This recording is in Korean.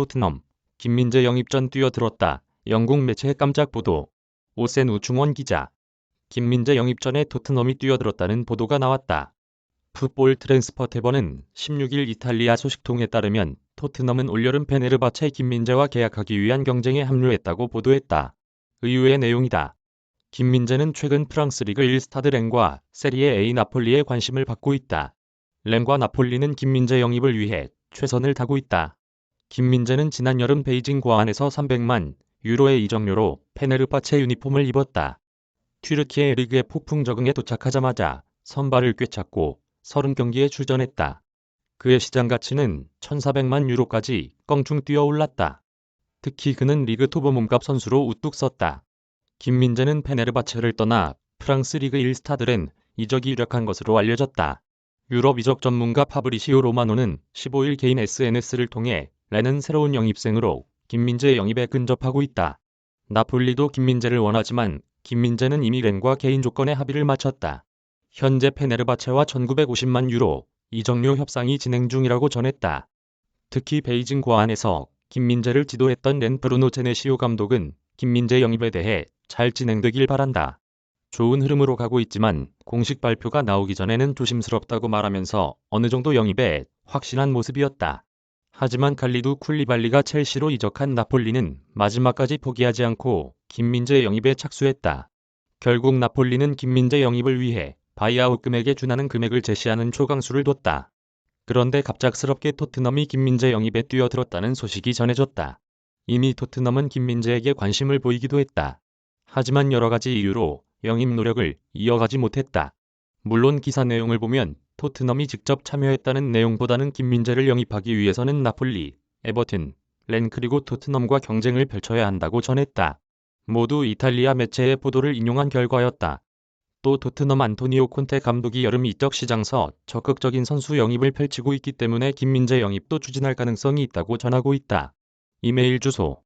토트넘, 김민재 영입 전 뛰어들었다. 영국 매체의 깜짝 보도. 오센 우충원 기자. 김민재 영입 전에 토트넘이 뛰어들었다는 보도가 나왔다. 풋볼 트랜스퍼 태버는 16일 이탈리아 소식통에 따르면 토트넘은 올여름 페네르바체 김민재와 계약하기 위한 경쟁에 합류했다고 보도했다. 의외의 내용이다. 김민재는 최근 프랑스 리그 1스타드 렌과 세리에 A 나폴리에 관심을 받고 있다. 렌과 나폴리는 김민재 영입을 위해 최선을 다하고 있다. 김민재는 지난 여름 베이징 고안에서 300만 유로의 이적료로 페네르바체 유니폼을 입었다. 튀르키예 리그에 폭풍 적응에 도착하자마자 선발을 꿰찼고 30경기에 출전했다. 그의 시장 가치는 1,400만 유로까지 껑충 뛰어 올랐다. 특히 그는 리그 토버 몸값 선수로 우뚝 섰다. 김민재는 페네르바체를 떠나 프랑스 리그 1스타들엔 이적이 유력한 것으로 알려졌다. 유럽 이적 전문가 파브리시오 로마노는 15일 개인 SNS를 통해 레는 새로운 영입생으로 김민재 영입에 근접하고 있다. 나폴리도 김민재를 원하지만 김민재는 이미 렌과 개인 조건에 합의를 마쳤다. 현재 페네르바체와 1950만 유로 이적료 협상이 진행 중이라고 전했다. 특히 베이징 고안에서 김민재를 지도했던 렌 브루노 제네시오 감독은 김민재 영입에 대해 잘 진행되길 바란다. 좋은 흐름으로 가고 있지만 공식 발표가 나오기 전에는 조심스럽다고 말하면서 어느 정도 영입에 확신한 모습이었다. 하지만 칼리두 쿨리발리가 첼시로 이적한 나폴리는 마지막까지 포기하지 않고 김민재 영입에 착수했다. 결국 나폴리는 김민재 영입을 위해 바이아웃 금액에 준하는 금액을 제시하는 초강수를 뒀다. 그런데 갑작스럽게 토트넘이 김민재 영입에 뛰어들었다는 소식이 전해졌다. 이미 토트넘은 김민재에게 관심을 보이기도 했다. 하지만 여러 가지 이유로 영입 노력을 이어가지 못했다. 물론 기사 내용을 보면 토트넘이 직접 참여했다는 내용보다는 김민재를 영입하기 위해서는 나폴리, 에버튼, 렌 그리고 토트넘과 경쟁을 펼쳐야 한다고 전했다. 모두 이탈리아 매체의 보도를 인용한 결과였다. 또 토트넘 안토니오 콘테 감독이 여름 이적 시장서 적극적인 선수 영입을 펼치고 있기 때문에 김민재 영입도 추진할 가능성이 있다고 전하고 있다. 이메일 주소